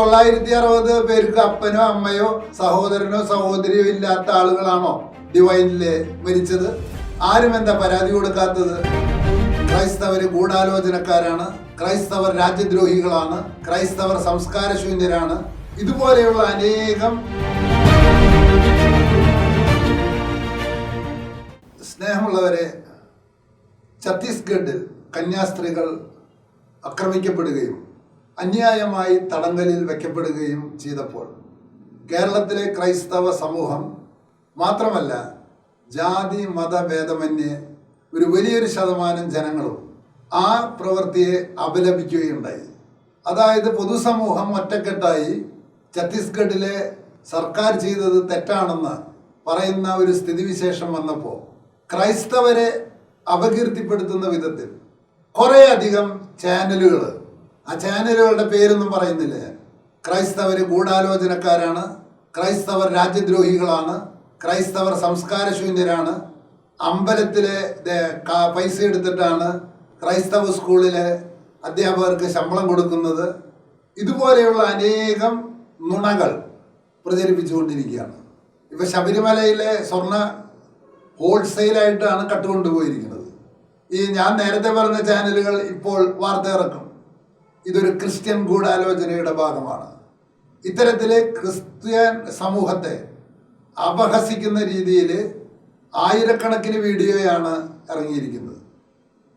തൊള്ളായിരത്തി അറുപത് പേർക്ക് അപ്പനോ അമ്മയോ സഹോദരനോ സഹോദരിയോ ഇല്ലാത്ത ആളുകളാണോ ഡിവൈനിൽ മരിച്ചത്? ആരും എന്താ പരാതി കൊടുക്കാത്തത്? ക്രൈസ്തവർ ഗൂഢാലോചനക്കാരാണ്. ക്രൈസ്തവർ രാജ്യദ്രോഹികളാണ്. ക്രൈസ്തവർ സംസ്കാരശൂന്യരാണ്. ഇതുപോലെയുള്ള അനേകം സ്നേഹമുള്ളവരെ ഛത്തീസ്ഗഡിൽ കന്യാസ്ത്രീകൾ ആക്രമിക്കപ്പെടുകയും അന്യായമായി തടങ്കലിൽ വയ്ക്കപ്പെടുകയും ചെയ്തപ്പോൾ കേരളത്തിലെ ക്രൈസ്തവ സമൂഹം മാത്രമല്ല ജാതി മതഭേദമന്യേ ഒരു വലിയൊരു ശതമാനം ജനങ്ങളും ആ പ്രവൃത്തിയെ അപലപിക്കുകയുണ്ടായി. അതായത് പൊതുസമൂഹം ഒറ്റക്കെട്ടായി ഛത്തീസ്ഗഡിലെ സർക്കാർ ചെയ്തത് തെറ്റാണെന്ന് പറയുന്ന ഒരു സ്ഥിതിവിശേഷം വന്നപ്പോൾ ക്രൈസ്തവരെ അപകീർത്തിപ്പെടുത്തുന്ന വിധത്തിൽ കുറേയധികം ചാനലുകൾ ആ ചാനലുകളുടെ പേരൊന്നും പറയുന്നില്ല. ക്രൈസ്തവർ ഗൂഢാലോചനക്കാരാണ്. ക്രൈസ്തവർ രാജ്യദ്രോഹികളാണ്. ക്രൈസ്തവർ സംസ്കാരശൂന്യരാണ്. അമ്പലത്തിലെ പൈസ എടുത്തിട്ടാണ് ക്രൈസ്തവ സ്കൂളിലെ അധ്യാപകർക്ക് ശമ്പളം കൊടുക്കുന്നത്. ഇതുപോലെയുള്ള അനേകം നുണകൾ പ്രചരിപ്പിച്ചുകൊണ്ടിരിക്കുകയാണ്. ഇപ്പൊ ശബരിമലയിലെ സ്വർണ ഹോൾസെയിലായിട്ടാണ് കട്ടുകൊണ്ടുപോയിരിക്കുന്നത്. ഈ ഞാൻ നേരത്തെ പറഞ്ഞ ചാനലുകൾ ഇപ്പോൾ വാർത്ത ഇറക്കും ഇതൊരു ക്രിസ്ത്യൻ ഗൂഢാലോചനയുടെ ഭാഗമാണ്. ഇത്തരത്തിലെ ക്രിസ്ത്യൻ സമൂഹത്തെ അപഹസിക്കുന്ന രീതിയിൽ ആയിരക്കണക്കിന് വീഡിയോയാണ് ഇറങ്ങിയിരിക്കുന്നത്.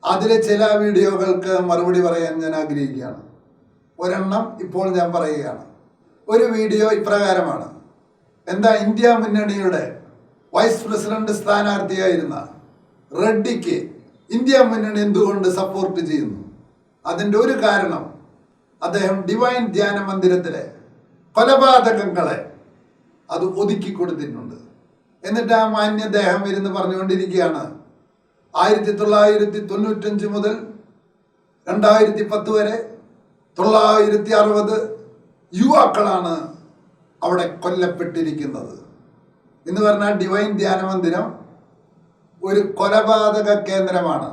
അതിലെ ചില വീഡിയോകൾക്ക് മറുപടി പറയാൻ ഞാൻ ആഗ്രഹിക്കുകയാണ്. ഒരെണ്ണം ഇപ്പോൾ ഞാൻ പറയുകയാണ്. ഒരു വീഡിയോ ഇപ്രകാരമാണ്. എന്താ ഇന്ത്യ മുന്നണിയുടെ വൈസ് പ്രസിഡന്റ് സ്ഥാനാർത്ഥിയായിരുന്ന റെഡ്ഡിക്ക് ഇന്ത്യ മുന്നണി എന്തുകൊണ്ട് സപ്പോർട്ട് ചെയ്യുന്നു? അതിന്റെ ഒരു കാരണം അദ്ദേഹം ഡിവൈൻ ധ്യാന മന്ദിരത്തിലെ കൊലപാതകങ്ങളെ അത് ഒതുക്കി കൊടുത്തിട്ടുണ്ട്. എന്നിട്ട് ആ മാന്യ ദേഹം ഇരുന്ന് പറഞ്ഞുകൊണ്ടിരിക്കുകയാണ്. ആയിരത്തി തൊള്ളായിരത്തി തൊണ്ണൂറ്റഞ്ച് മുതൽ രണ്ടായിരത്തി പത്ത് വരെ തൊള്ളായിരത്തി അറുപത് യുവാക്കളാണ് അവിടെ കൊല്ലപ്പെട്ടിരിക്കുന്നത്. എന്ന് പറഞ്ഞാൽ ഡിവൈൻ ധ്യാന മന്ദിരം ഒരു കൊലപാതക കേന്ദ്രമാണ്.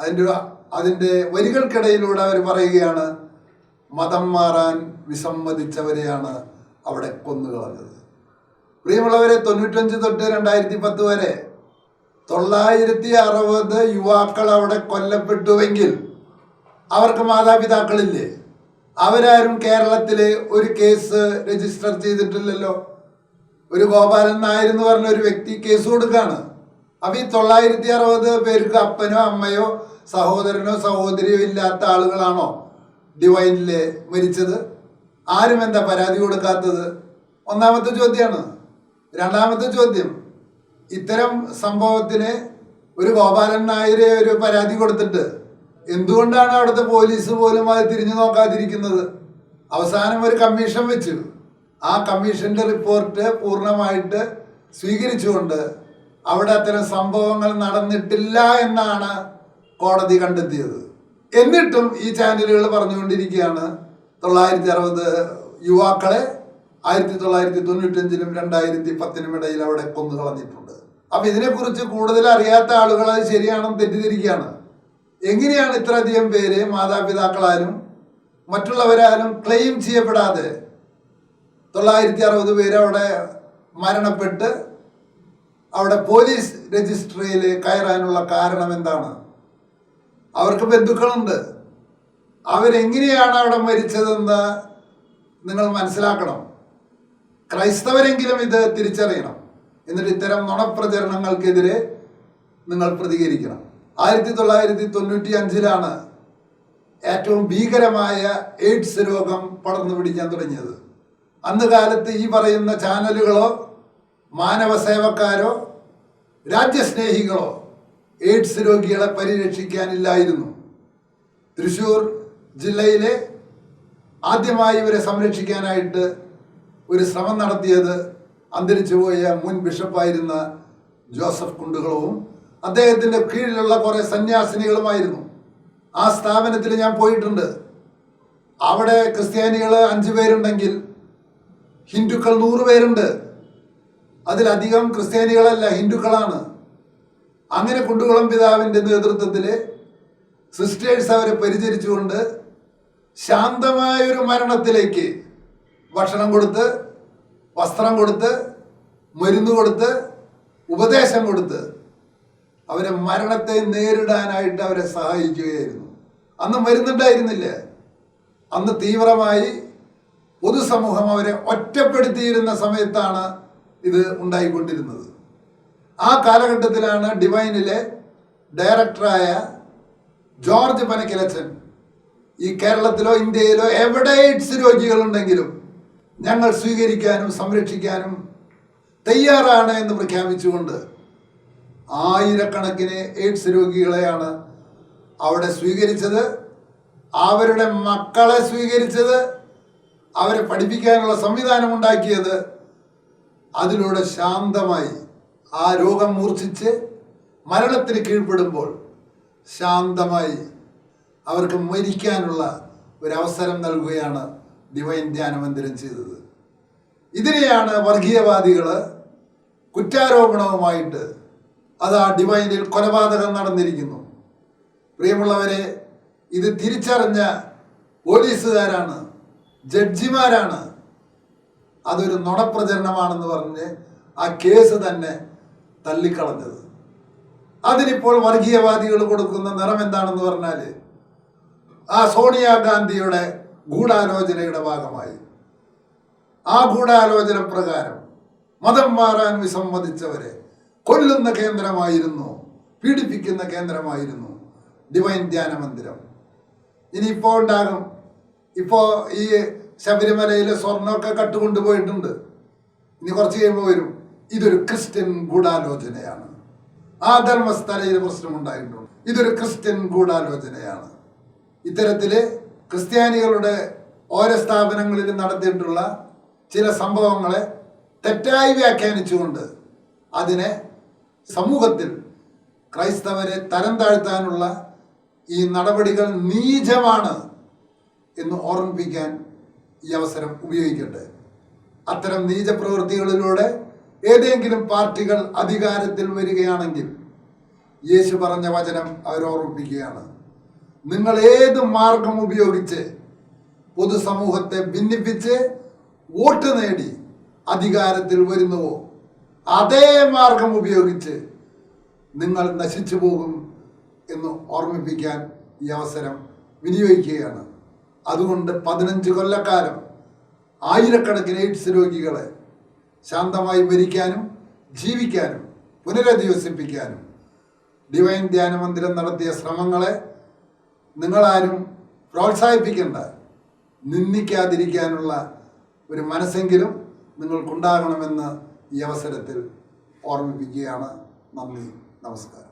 അതിന്റെ അതിന്റെ വരികൾക്കിടയിലൂടെ അവർ പറയുകയാണ് മതം മാറാൻ വിസമ്മതിച്ചവരെയാണ് അവിടെ കൊന്നുകളഞ്ഞത്. പ്രിയമുള്ളവരെ തൊണ്ണൂറ്റഞ്ച് തൊട്ട് രണ്ടായിരത്തി പത്ത് വരെ തൊള്ളായിരത്തി അറുപത് യുവാക്കൾ അവിടെ കൊല്ലപ്പെട്ടുവെങ്കിൽ അവർക്ക് മാതാപിതാക്കളില്ലേ? അവരാരും കേരളത്തിൽ ഒരു കേസ് രജിസ്റ്റർ ചെയ്തിട്ടില്ലല്ലോ. ഒരു ഗോപാലൻ നായർ എന്ന് പറഞ്ഞ ഒരു വ്യക്തി കേസ് കൊടുക്കാണ് അപ്പൊ ഈ തൊള്ളായിരത്തി അറുപത് പേർക്ക് അപ്പനോ അമ്മയോ സഹോദരനോ സഹോദരിയോ ഇല്ലാത്ത ആളുകളാണോ? ഡിവൈനിൽ മരിച്ചത്. ആരും എന്താ പരാതി കൊടുക്കാത്തത്? ഒന്നാമത്തെ ചോദ്യമാണ് രണ്ടാമത്തെ ചോദ്യം. ഇത്തരം സംഭവത്തിന് ഒരു ഗോപാലൻ നായരെ ഒരു പരാതി കൊടുത്തിട്ട് എന്തുകൊണ്ടാണ് അവിടുത്തെ പോലീസ് പോലും അത് തിരിഞ്ഞു നോക്കാതിരിക്കുന്നത്? അവസാനം ഒരു കമ്മീഷൻ വെച്ചു. ആ കമ്മീഷന്റെ റിപ്പോർട്ട് പൂർണമായിട്ട് സ്വീകരിച്ചുകൊണ്ട് അവിടെ അത്തരം സംഭവങ്ങൾ നടന്നിട്ടില്ല എന്നാണ് കോടതി കണ്ടെത്തിയത്. എന്നിട്ടും ഈ ചാനലുകൾ പറഞ്ഞുകൊണ്ടിരിക്കുകയാണ്. തൊള്ളായിരത്തി അറുപത് യുവാക്കളെ ആയിരത്തി തൊള്ളായിരത്തി തൊണ്ണൂറ്റഞ്ചിനും രണ്ടായിരത്തി പത്തിനും ഇടയിൽ അവിടെ കൊന്നു കളഞ്ഞിട്ടുണ്ട്. അപ്പൊ ഇതിനെക്കുറിച്ച് കൂടുതൽ അറിയാത്ത ആളുകൾ അത് ശരിയാണെന്ന് തെറ്റിദ്ധരിക്കുകയാണ്. എങ്ങനെയാണ് ഇത്രയധികം പേര് മാതാപിതാക്കളാലും മറ്റുള്ളവരാലും ക്ലെയിം ചെയ്യപ്പെടാതെ തൊള്ളായിരത്തി അറുപത് പേര് അവിടെ മരണപ്പെട്ട് അവിടെ പോലീസ് രജിസ്ട്രിയിൽ കയറാനുള്ള കാരണം എന്താണ്? അവർക്ക് ബന്ധുക്കളുണ്ട്. അവരെങ്ങനെയാണ് അവിടെ മരിച്ചതെന്ന് നിങ്ങൾ മനസ്സിലാക്കണം. ക്രൈസ്തവരെങ്കിലും ഇത് തിരിച്ചറിയണം. എന്നിട്ട് ഇത്തരം നുണപ്രചരണങ്ങൾക്കെതിരെ നിങ്ങൾ പ്രതികരിക്കണം. ആയിരത്തി തൊള്ളായിരത്തി തൊണ്ണൂറ്റി അഞ്ചിലാണ് ഏറ്റവും ഭീകരമായ എയ്ഡ്സ് രോഗം പടർന്നു പിടിക്കാൻ തുടങ്ങിയത്. അന്ന് കാലത്ത് ഈ പറയുന്ന ചാനലുകളോ മാനവ സേവക്കാരോ രാജ്യസ്നേഹികളോ എയ്ഡ്സ് രോഗികളെ പരിരക്ഷിക്കാനില്ലായിരുന്നു. തൃശൂർ ജില്ലയിലെ ആദ്യമായി ഇവരെ സംരക്ഷിക്കാനായിട്ട് ഒരു ശ്രമം നടത്തിയത് അന്തരിച്ചുപോയ മുൻ ബിഷപ്പായിരുന്ന ജോസഫ് കുണ്ടുകളവും അദ്ദേഹത്തിന്റെ കീഴിലുള്ള കുറേ സന്യാസിനികളുമായിരുന്നു. ആ സ്ഥാപനത്തിൽ ഞാൻ പോയിട്ടുണ്ട്. അവിടെ ക്രിസ്ത്യാനികൾ അഞ്ചു പേരുണ്ടെങ്കിൽ ഹിന്ദുക്കൾ നൂറ് പേരുണ്ട്. അതിലധികം ക്രിസ്ത്യാനികളല്ല ഹിന്ദുക്കളാണ്. അങ്ങനെ കുണ്ടുകുളം പിതാവിന്റെ നേതൃത്വത്തിൽ സിസ്റ്റേഴ്സ് അവരെ പരിചരിച്ചുകൊണ്ട് ശാന്തമായൊരു മരണത്തിലേക്ക് ഭക്ഷണം കൊടുത്ത് വസ്ത്രം കൊടുത്ത് മരുന്ന് കൊടുത്ത് ഉപദേശം കൊടുത്ത് അവരെ മരണത്തെ നേരിടാനായിട്ട് അവരെ സഹായിക്കുകയായിരുന്നു. അന്ന് മരുന്നുണ്ടായിരുന്നില്ല. അന്ന് തീവ്രമായി പൊതുസമൂഹം അവരെ ഒറ്റപ്പെടുത്തിയിരുന്ന സമയത്താണ് ഇത് ഉണ്ടായിക്കൊണ്ടിരുന്നത്. ആ കാലഘട്ടത്തിലാണ് ഡിവൈനിലെ ഡയറക്ടറായ ജോർജ് പനക്കിലച്ചൻ ഈ കേരളത്തിലോ ഇന്ത്യയിലോ എവിടെ എയ്ഡ്സ് രോഗികളുണ്ടെങ്കിലും ഞങ്ങൾ സ്വീകരിക്കാനും സംരക്ഷിക്കാനും തയ്യാറാണ് എന്ന് പ്രഖ്യാപിച്ചുകൊണ്ട് ആയിരക്കണക്കിന് എയ്ഡ്സ് രോഗികളെയാണ് അവിടെ സ്വീകരിച്ചത്. അവരുടെ മക്കളെ സ്വീകരിച്ചത്. അവരെ പഠിപ്പിക്കാനുള്ള സംവിധാനം ഉണ്ടാക്കിയത് അതിലൂടെ ശാന്തമായി ആ രോഗം മൂർച്ഛിച്ച് മരണത്തിന് കീഴ്പ്പെടുമ്പോൾ ശാന്തമായി അവർക്ക് മരിക്കാനുള്ള ഒരവസരം നൽകുകയാണ് ഡിവൈൻ ധ്യാനമന്ദിരം ചെയ്തത്. ഇതിനെയാണ് വർഗീയവാദികൾ കുറ്റാരോപണവുമായിട്ട് അത് ആ ഡിവൈനിൽ കൊലപാതകം നടന്നിരിക്കുന്നു. പ്രിയമുള്ളവരെ ഇത് തിരിച്ചറിഞ്ഞ പോലീസുകാരാണ് ജഡ്ജിമാരാണ്. അതൊരു നുണപ്രചരണമാണെന്ന് പറഞ്ഞ് ആ കേസ് തന്നെ തള്ളിക്കളഞ്ഞത്. അതിനിപ്പോൾ വർഗീയവാദികൾ കൊടുക്കുന്ന നിറം എന്താണെന്ന് പറഞ്ഞാൽ ആ സോണിയാഗാന്ധിയുടെ ഗൂഢാലോചനയുടെ ഭാഗമായി. ആ ഗൂഢാലോചന പ്രകാരം മതം മാറാൻ വിസമ്മതിച്ചവരെ കൊല്ലുന്ന കേന്ദ്രമായിരുന്നു പീഡിപ്പിക്കുന്ന കേന്ദ്രമായിരുന്നു ഡിവൈൻ ധ്യാന മന്ദിരം. ഇനിയിപ്പോൾ ഉണ്ടാകും. ഇപ്പോൾ ഈ ശബരിമലയിലെ സ്വർണമൊക്കെ കട്ടുകൊണ്ടുപോയിട്ടുണ്ട് ഇനി കുറച്ച് കഴിയുമ്പോൾ വരും. ഇതൊരു ക്രിസ്ത്യൻ ഗൂഢാലോചനയാണ്. ആ ധർമ്മസ്ഥലയിൽ പ്രശ്നമുണ്ടായിട്ടുണ്ട് ഇതൊരു ക്രിസ്ത്യൻ ഗൂഢാലോചനയാണ്. ഇത്തരത്തിൽ ക്രിസ്ത്യാനികളുടെ ഓരോ സ്ഥാപനങ്ങളിൽ നടത്തിയിട്ടുള്ള ചില സംഭവങ്ങളെ തെറ്റായി വ്യാഖ്യാനിച്ചുകൊണ്ട് അതിനെ സമൂഹത്തിൽ ക്രൈസ്തവരെ തരം താഴ്ത്താനുള്ള ഈ നടപടികൾ നീചമാണ് എന്ന് ഓർമ്മിപ്പിക്കാൻ ഈ അവസരം ഉപയോഗിക്കട്ടെ. അത്തരം നീച പ്രവൃത്തികളിലൂടെ ഏതെങ്കിലും പാർട്ടികൾ അധികാരത്തിൽ വരികയാണെങ്കിൽ യേശു പറഞ്ഞ വചനം അവരോർമ്മിപ്പിക്കുകയാണ്. നിങ്ങൾ ഏത് മാർഗം ഉപയോഗിച്ച് പൊതുസമൂഹത്തെ ഭിന്നിപ്പിച്ച് വോട്ട് നേടി അധികാരത്തിൽ വരുന്നുവോ അതേ മാർഗം ഉപയോഗിച്ച് നിങ്ങൾ നശിച്ചു പോകും എന്ന് ഓർമ്മിപ്പിക്കാൻ ഈ അവസരം വിനിയോഗിക്കുകയാണ്. അതുകൊണ്ട് പതിനഞ്ച് കൊല്ലക്കാലം ആയിരക്കണക്കിന് എയ്ഡ്സ് രോഗികളെ ശാന്തമായി ഭരിക്കാനും ജീവിക്കാനും പുനരധിവസിപ്പിക്കാനും ഡിവൈൻ ധ്യാനമന്ദിരം നടത്തിയ ശ്രമങ്ങളെ നിങ്ങളാരും പ്രോത്സാഹിപ്പിക്കേണ്ട. നിന്ദിക്കാതിരിക്കാനുള്ള ഒരു മനസ്സെങ്കിലും നിങ്ങൾക്കുണ്ടാകണമെന്ന് ഈ അവസരത്തിൽ ഓർമ്മിപ്പിക്കുകയാണ്. നന്ദി നമസ്കാരം.